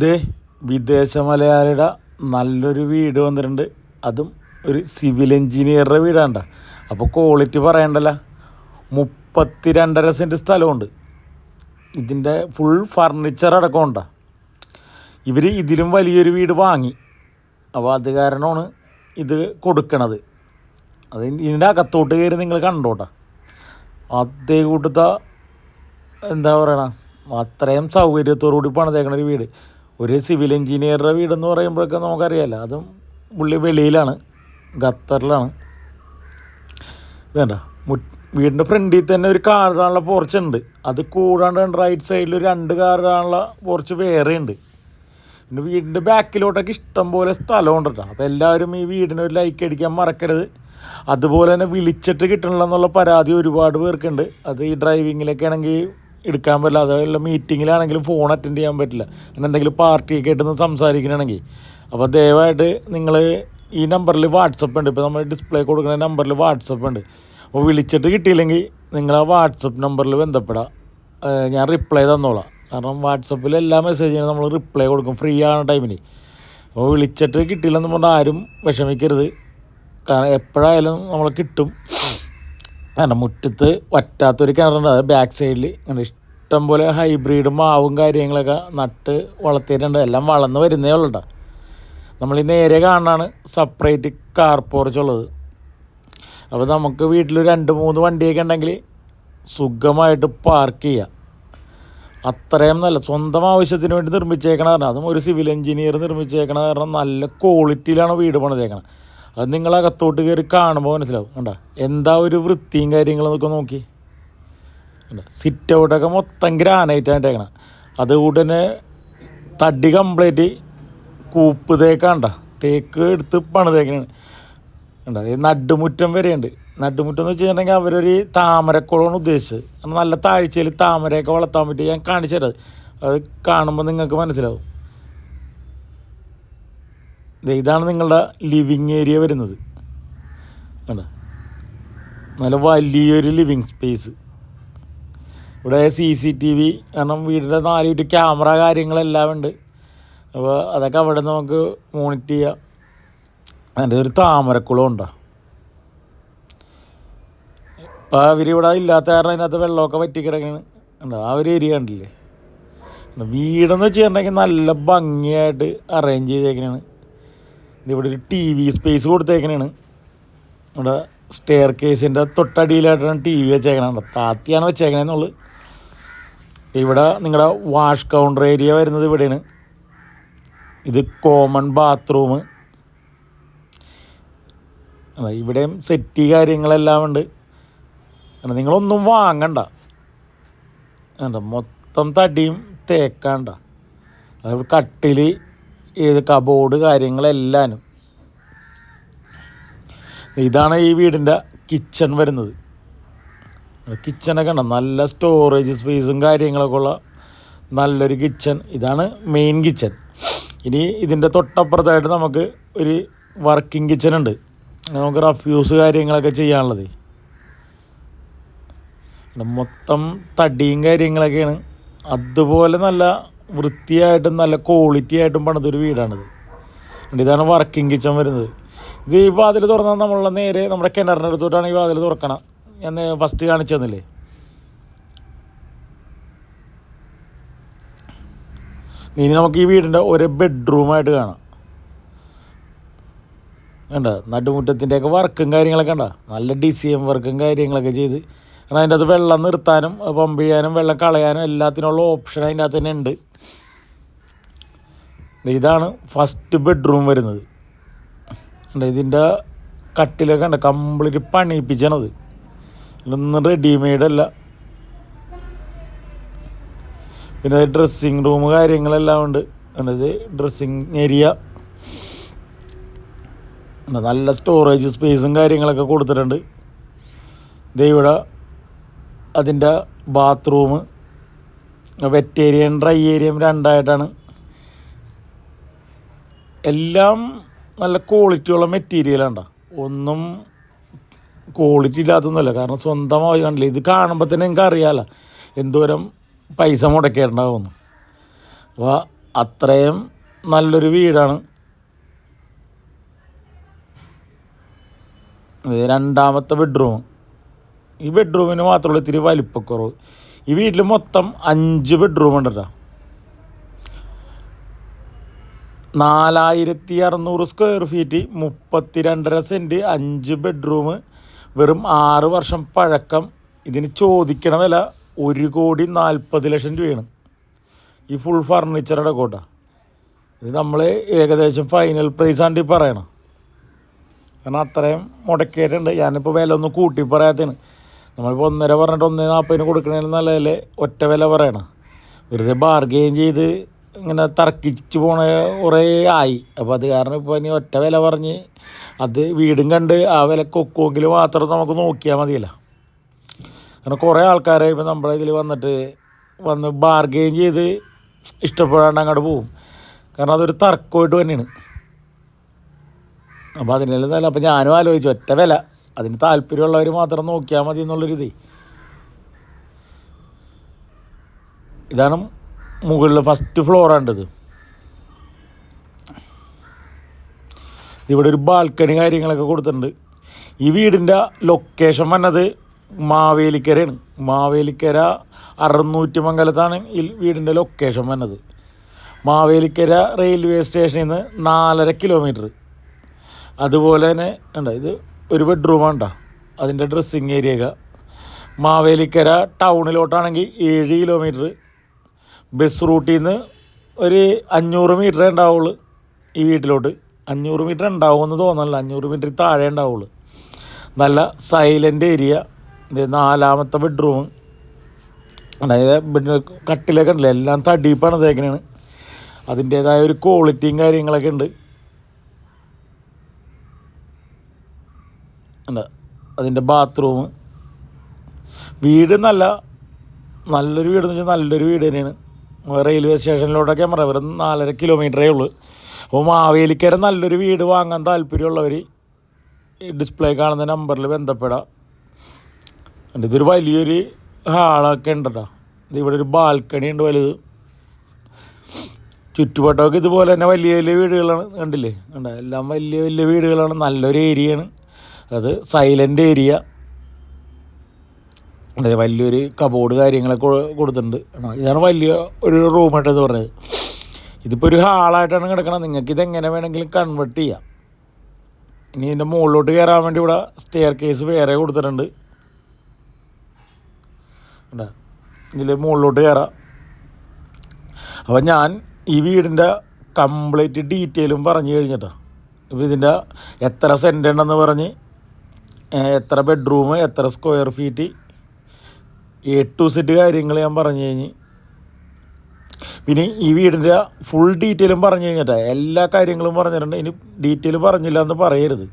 ദേ വിദേശ മലയാളിയുടെ നല്ലൊരു വീട് വന്നിട്ടുണ്ട്. അതും ഒരു സിവിൽ എഞ്ചിനീയറുടെ വീടാണ്ട. അപ്പോൾ ക്വാളിറ്റി പറയണ്ടല്ല. മുപ്പത്തി രണ്ടര സെന്റ് സ്ഥലമുണ്ട് ഇതിന്റെ ഫുൾ ഫർണിച്ചർ അടക്കം ഉണ്ടാ. ഇവർ ഇതിലും വലിയൊരു വീട് വാങ്ങി. അപ്പോൾ അത് കാരണമാണ് ഇത് കൊടുക്കണത്. അത് ഇതിന്റെ അകത്തോട്ട് കയറി നിങ്ങൾ കണ്ടോട്ടാ. അതേ കൂട്ടത്ത എന്താ പറയണ അത്രയും സൗകര്യത്തോടു കൂടി പണിതേക്കണ ഒരു വീട്. ഒരു സിവിൽ എഞ്ചിനീയറുടെ വീടെന്ന് പറയുമ്പോഴൊക്കെ നമുക്കറിയാമല്ലോ അതും പുള്ളി വെളിയിലാണ് ഖത്തറിലാണ്. മു വീടിന്റെ ഫ്രണ്ടിൽ തന്നെ ഒരു കാറിടാനുള്ള പോർച്ച് ഉണ്ട്. അത് കൂടാണ്ട് റൈറ്റ് സൈഡിൽ രണ്ട് കാറിടാനുള്ള പോർച്ച് വേറെ ഉണ്ട്. പിന്നെ വീടിന്റെ ബാക്കിലോട്ടൊക്കെ ഇഷ്ടം പോലെ സ്ഥലമുണ്ട് കേട്ടോ. അപ്പോൾ എല്ലാവരും ഈ വീടിന് ഒരു ലൈക്ക് അടിക്കാൻ മറക്കരുത്. അതുപോലെ തന്നെ വിളിച്ചിട്ട് കിട്ടണില്ല എന്നുള്ള പരാതി ഒരുപാട് പേർക്കുണ്ട്. അത് ഈ ഡ്രൈവിങ്ങിലൊക്കെ ആണെങ്കിൽ എടുക്കാൻ പറ്റില്ല. അതല്ല മീറ്റിങ്ങിലാണെങ്കിലും ഫോൺ അറ്റൻഡ് ചെയ്യാൻ പറ്റില്ല. അങ്ങനെ എന്തെങ്കിലും പാർട്ടിയൊക്കെ ആയിട്ട് സംസാരിക്കണമെങ്കിൽ അപ്പോൾ ദയവായിട്ട് നിങ്ങൾ ഈ നമ്പറിൽ വാട്സപ്പ് ഉണ്ട്. ഇപ്പോൾ നമ്മൾ ഡിസ്പ്ലേ കൊടുക്കുന്ന നമ്പറിൽ വാട്സപ്പ് ഉണ്ട്. അപ്പോൾ വിളിച്ചിട്ട് കിട്ടിയില്ലെങ്കിൽ നിങ്ങൾ ആ വാട്സപ്പ് നമ്പറിൽ ബന്ധപ്പെടാം. ഞാൻ റിപ്ലൈ തന്നോളാം. കാരണം വാട്സപ്പിൽ എല്ലാ മെസ്സേജിനും നമ്മൾ റിപ്ലൈ കൊടുക്കും. ഫ്രീ ആണ് ടൈമിന് അപ്പോൾ വിളിച്ചിട്ട് കിട്ടിയില്ലെന്ന് പറഞ്ഞാൽ ആരും വിഷമിക്കരുത്. കാരണം എപ്പോഴായാലും നമ്മൾ കിട്ടും. കാരണം മുറ്റത്ത് വറ്റാത്തൊരു കിണറുണ്ട്. അത് ബാക്ക് സൈഡിൽ അങ്ങനെ ഇഷ്ടം പോലെ ഹൈബ്രിഡ് മാവും കാര്യങ്ങളൊക്കെ നട്ട് വളർത്തിയിട്ടുണ്ട്. എല്ലാം വളർന്ന് വരുന്നേ ഉള്ളൂ നമ്മൾ ഈ നേരെ കാണാണ് സെപ്പറേറ്റ് കാർ പോർച്ച് ഉള്ളത്. അപ്പോൾ നമുക്ക് വീട്ടിൽ രണ്ട് മൂന്ന് വണ്ടിയൊക്കെ ഉണ്ടെങ്കിൽ സുഖമായിട്ട് പാർക്ക് ചെയ്യാം. അത്രയും നല്ല സ്വന്തം ആവശ്യത്തിന് വേണ്ടി നിർമ്മിച്ചേക്കണ കാരണം അതും ഒരു സിവിൽ എഞ്ചിനീയർ നിർമ്മിച്ചേക്കണ കാരണം നല്ല ക്വാളിറ്റിയിലാണ് വീട് പണിതേക്കണത്. അത് നിങ്ങൾ അകത്തോട്ട് കയറി കാണുമ്പോൾ മനസ്സിലാവും കണ്ട എന്താ ഒരു വൃത്തിയും കാര്യങ്ങളൊക്കെ നോക്കി. സിറ്റ് ഔട്ടൊക്കെ മൊത്തം ഗ്രാനൈറ്റ് ആയിട്ടേക്കണം അത് ഉടനെ തടി കംപ്ലീറ്റ് കൂപ്പ് തേക്കാണ്ട. തേക്ക് എടുത്ത് പണിതേക്കണാണ് കണ്ട? ഈ നടുമുറ്റം വരെയുണ്ട്. നടുമുറ്റം എന്ന് വെച്ചിട്ടുണ്ടെങ്കിൽ അവരൊരു താമരക്കുളമാണ് ഉദ്ദേശിച്ചത്. കാരണം നല്ല താഴ്ചയിൽ താമരയൊക്കെ വളർത്താൻ പറ്റി ഞാൻ കാണിച്ചു തരാം. അത് കാണുമ്പോൾ നിങ്ങൾക്ക് മനസ്സിലാവും. ഇതാണ് നിങ്ങളുടെ ലിവിങ് ഏരിയ വരുന്നത്. കണ്ട? നല്ല വലിയൊരു ലിവിങ് സ്പേസ്. ഇവിടെ സി സി ടി വി കാരണം വീടിന്റെ നാല് ചുറ്റും ക്യാമറ കാര്യങ്ങളെല്ലാം ഉണ്ട്. അപ്പോൾ അതൊക്കെ അവിടെ നമുക്ക് മോണിറ്റർ ചെയ്യാം. അതിന്റെ ഒരു താമരക്കുളം ഉണ്ടോ? ഇപ്പോൾ അവരിവിടെ ഇല്ലാത്ത കാരണം അതിനകത്ത് വെള്ളമൊക്കെ വറ്റി ഉണ്ട് ആ ഒരു ഏരിയ ഉണ്ടല്ലേ ഉണ്ട്. വീടെന്ന് വെച്ചിട്ടുണ്ടെങ്കിൽ നല്ല ഭംഗിയായിട്ട് അറേഞ്ച് ചെയ്തേക്കണാണ്. ഇതിവിടെ ഒരു ടി വി സ്പേസ് കൊടുത്തേക്കണാണ്. ഇവിടെ സ്റ്റെയർ കേസിന്റെ തൊട്ടടിയിലായിട്ടാണ് ടി വി വെച്ചേക്കണത് താത്തിയാണ് വെച്ചേക്കണേന്നുള്ളു ഇവിടെ നിങ്ങളുടെ വാഷ് കൗണ്ടർ ഏരിയ വരുന്നത് ഇവിടെയാണ്. ഇത് കോമൺ ബാത്റൂം ഇവിടെയും സെറ്റി കാര്യങ്ങളെല്ലാം ഉണ്ട്. അല്ല നിങ്ങളൊന്നും വാങ്ങണ്ട. എന്താ മൊത്തം തടിയും തേക്കാണ്ട. അത് കട്ടിൽ ഏത് കബോർഡ് കാര്യങ്ങളെല്ലാനും. ഇതാണ് ഈ വീടിന്റെ കിച്ചൺ വരുന്നത്. കിച്ചണൊക്കെ ഉണ്ട്. നല്ല സ്റ്റോറേജ് സ്പേസും കാര്യങ്ങളൊക്കെ ഉള്ള നല്ലൊരു കിച്ചൺ ഇതാണ് മെയിൻ കിച്ചൻ ഇനി ഇതിന്റെ തൊട്ടപ്പുറത്തായിട്ട് നമുക്ക് ഒരു വർക്കിംഗ് കിച്ചൺ ഉണ്ട്. നമുക്ക് റഫ്യൂസ് കാര്യങ്ങളൊക്കെ ചെയ്യാനുള്ളത്. മൊത്തം തടിയും കാര്യങ്ങളൊക്കെയാണ്. അതുപോലെ നല്ല വൃത്തിയായിട്ടും നല്ല ക്വാളിറ്റി ആയിട്ടും പണിതൊരു വീടാണിത്. ഇതാണ് വർക്കിംഗ് കിച്ചൺ വരുന്നത്. ഇത് ഈ വാതിൽ തുറന്നാൽ നമ്മളുടെ നേരെ നമ്മുടെ കിണറിന്റെ അടുത്തോട്ടാണ് ഈ വാതിൽ തുറക്കണം. ഞാൻ ഫസ്റ്റ് കാണിച്ചു തന്നില്ലേ? ഇനി നമുക്ക് ഈ വീടിന്റെ ഒരു ബെഡ്റൂമായിട്ട് കാണാം. കണ്ട? നടുമുറ്റത്തിന്റെയൊക്കെ വർക്കും കാര്യങ്ങളൊക്കെ ഉണ്ടോ നല്ല ഡിസൈൻ വർക്കും കാര്യങ്ങളൊക്കെ ചെയ്ത്. കാരണം അതിന്റെ അത് വെള്ളം നിർത്താനും പമ്പ് ചെയ്യാനും വെള്ളം കളയാനും എല്ലാത്തിനുള്ള ഓപ്ഷൻ അതിന്റെ അകത്ത് തന്നെ ഉണ്ട്. ഇതാണ് ഫസ്റ്റ് ബെഡ്റൂം വരുന്നത്. ഇതിന്റെ കട്ടിലൊക്കെ ഉണ്ട് കംപ്ലീറ്റ് പണിയിപ്പിച്ചണത്. ഇതൊന്നും റെഡിമെയ്ഡ് അല്ല. പിന്നെ ഡ്രസ്സിങ് റൂം കാര്യങ്ങളെല്ലാം ഉണ്ട്. അതായത് ഡ്രസ്സിങ് ഏരിയ നല്ല സ്റ്റോറേജ് സ്പേസും കാര്യങ്ങളൊക്കെ കൊടുത്തിട്ടുണ്ട്. ദേ ഇവിടെ അതിന്റെ ബാത്റൂം വെറ്റ് ഏരിയയും ഡ്രൈ ഏരിയയും രണ്ടായിട്ടാണ്. എല്ലാം നല്ല ക്വാളിറ്റിയുള്ള മെറ്റീരിയലാണ്ട ഒന്നും ക്വാളിറ്റി ഇല്ലാത്തൊന്നുമല്ല. കാരണം സ്വന്തമായി കണ്ടില്ല. ഇത് കാണുമ്പോൾ തന്നെ നിങ്ങൾക്ക് അറിയാമല്ലോ എന്തോരം പൈസ മുടക്കേണ്ടാവുമെന്ന്. അപ്പോൾ അത്രയും നല്ലൊരു വീടാണ്. രണ്ടാമത്തെ ബെഡ്റൂം ഈ ബെഡ്റൂമിന് മാത്രമുള്ള ഇത്തിരി വലിപ്പക്കുറവ്. ഈ വീട്ടിൽ മൊത്തം അഞ്ച് ബെഡ്റൂം ഉണ്ട് കേട്ടോ നാലായിരത്തി അറുന്നൂറ് സ്ക്വയർ ഫീറ്റ് മുപ്പത്തി രണ്ടര സെന്റ് അഞ്ച് ബെഡ്റൂം വെറും ആറ് വർഷം പഴക്കം. ഇതിന് ചോദിക്കണ വില ഒരു കോടി നാൽപ്പത് ലക്ഷം രൂപയാണ്. ഈ ഫുൾ ഫർണിച്ചറുടെ കോട്ട. ഇത് നമ്മൾ ഏകദേശം ഫൈനൽ പ്രൈസ് ആണ്ടി പറയണം. കാരണം അത്രയും മുടക്കിയിട്ടുണ്ട്. ഞാനിപ്പോൾ വില ഒന്ന് കൂട്ടി പറയാത്തതിന്. നമ്മളിപ്പോൾ ഒന്നര പറഞ്ഞിട്ട് ഒന്നേ നാൽപ്പതിന് കൊടുക്കണതിന് നല്ലതല്ലേ? ഒറ്റ വില പറയണം. വെറുതെ ബാർഗെയിൻ ചെയ്ത് ഇങ്ങനെ തർക്കിച്ച് പോണ കുറേ ആയി. അപ്പോൾ അത് കാരണം ഇപ്പോൾ ഇനി ഒറ്റ വില പറഞ്ഞ് അത് വീടും കണ്ട് ആ വില കൊക്കുമെങ്കിൽ മാത്രം നമുക്ക് നോക്കിയാൽ മതിയല്ല. കാരണം കുറേ ആൾക്കാരെ ഇപ്പം നമ്മുടെ ഇതിൽ വന്നിട്ട് വന്ന് ബാർഗെയിൻ ചെയ്ത് ഇഷ്ടപ്പെടാണ്ട് അങ്ങോട്ട് പോവും. കാരണം അതൊരു തർക്കമായിട്ട് തന്നെയാണ്. അപ്പോൾ അതിനെല്ലാം നല്ല അപ്പോൾ ഞാനും ആലോചിച്ചു ഒറ്റ വില. അതിന് താല്പര്യമുള്ളവർ മാത്രം നോക്കിയാൽ മതി എന്നുള്ളൊരിത്. ഇതാണ് മുകളിൽ ഫസ്റ്റ് ഫ്ലോറാണ്ടത് ഇവിടെ ഒരു ബാൽക്കണി കാര്യങ്ങളൊക്കെ കൊടുത്തിട്ടുണ്ട്. ഈ വീടിന്റെ ലൊക്കേഷൻ വന്നത് മാവേലിക്കരയാണ്. മാവേലിക്കര അറുന്നൂറ്റി മംഗലത്താണ് ഈ വീടിന്റെ ലൊക്കേഷൻ വന്നത്. മാവേലിക്കര റെയിൽവേ സ്റ്റേഷനിൽ നിന്ന് നാലര കിലോമീറ്റർ അതുപോലെ തന്നെ ഉണ്ട് ഇത് ഒരു ബെഡ്റൂമാണ് കേട്ടോ അതിന്റെ ഡ്രസ്സിങ് ഏരിയ മാവേലിക്കര ടൗണിലോട്ടാണെങ്കിൽ ഏഴ് കിലോമീറ്റർ ബസ് റൂട്ടിൽ നിന്ന് ഒരു അഞ്ഞൂറ് മീറ്റർ ഉണ്ടാവുള്ളൂ ഈ വീട്ടിലോട്ട്. അഞ്ഞൂറ് മീറ്റർ ഉണ്ടാവുമെന്ന് തോന്നല്ല അഞ്ഞൂറ് മീറ്റർ താഴെ ഉണ്ടാവുള്ളൂ. നല്ല സൈലന്റ് ഏരിയ. നാലാമത്തെ ബെഡ്റൂം. അതായത് കട്ടിലൊക്കെ ഉണ്ടല്ലോ. എല്ലാം തടിപ്പാണ് തേക്കണാണ് അതിന്റേതായ ഒരു ക്വാളിറ്റിയും കാര്യങ്ങളൊക്കെ ഉണ്ട്. അതിന്റെ ബാത്റൂം വീട് നല്ല നല്ലൊരു വീട് എന്ന് വെച്ചാൽ നല്ലൊരു വീട് തന്നെയാണ്. റെയിൽവേ സ്റ്റേഷനിലോട്ടൊക്കെ ക്യാമറ വെറും നാലര കിലോമീറ്ററേ ഉള്ളൂ. അപ്പോൾ മാവേലിക്കര നല്ലൊരു വീട് വാങ്ങാൻ താല്പര്യമുള്ളവർ ഡിസ്പ്ലേ കാണുന്ന നമ്പറിൽ ബന്ധപ്പെടാം. ഇതൊരു വലിയൊരു ഹാളൊക്കെ ഉണ്ട് കേട്ടോ ഇത് ഇവിടെ ഒരു ബാൽക്കണി ഉണ്ട് വലുത്. ചുറ്റുവട്ടമൊക്കെ ഇതുപോലെ തന്നെ വലിയ വലിയ വീടുകളാണ് കണ്ടില്ലേ? കണ്ട? എല്ലാം വലിയ വലിയ വീടുകളാണ്. നല്ലൊരു ഏരിയയാണ് അത് സൈലന്റ് ഏരിയ അതെ വലിയൊരു കബോർഡ് കാര്യങ്ങളൊക്കെ കൊടുത്തിട്ടുണ്ട്? ഇതാണ് വലിയ ഒരു റൂമായിട്ടെന്ന് പറഞ്ഞത്. ഇതിപ്പോൾ ഒരു ഹാളായിട്ടാണ് കിടക്കണത്. നിങ്ങൾക്ക് ഇതെങ്ങനെ വേണമെങ്കിലും കൺവെർട്ട് ചെയ്യാം. ഇനി ഇതിന്റെ മുകളിലോട്ട് കയറാൻ വേണ്ടി ഇവിടെ സ്റ്റെയർ കേസ് വേറെ കൊടുത്തിട്ടുണ്ട്. ഇതിൽ മുകളിലോട്ട് കയറാം അപ്പോൾ ഞാൻ ഈ വീടിന്റെ കംപ്ലീറ്റ് ഡീറ്റെയിലും പറഞ്ഞു കഴിഞ്ഞിട്ടാണ് ഇപ്പോൾ ഇതിന്റെ എത്ര സെന്റ് ഉണ്ടെന്ന് പറഞ്ഞ് എത്ര ബെഡ്റൂം എത്ര square feet A to Z കാര്യങ്ങൾ ഞാൻ പറഞ്ഞു കഴിഞ്ഞ്. പിന്നെ ഈ വീടിന്റെ ഫുൾ ഡീറ്റെയിലും പറഞ്ഞു കഴിഞ്ഞിട്ടാണ് എല്ലാ കാര്യങ്ങളും പറഞ്ഞിട്ടുണ്ട്. ഇനി ഡീറ്റെയിൽ പറഞ്ഞില്ല എന്ന് പറയരുത്.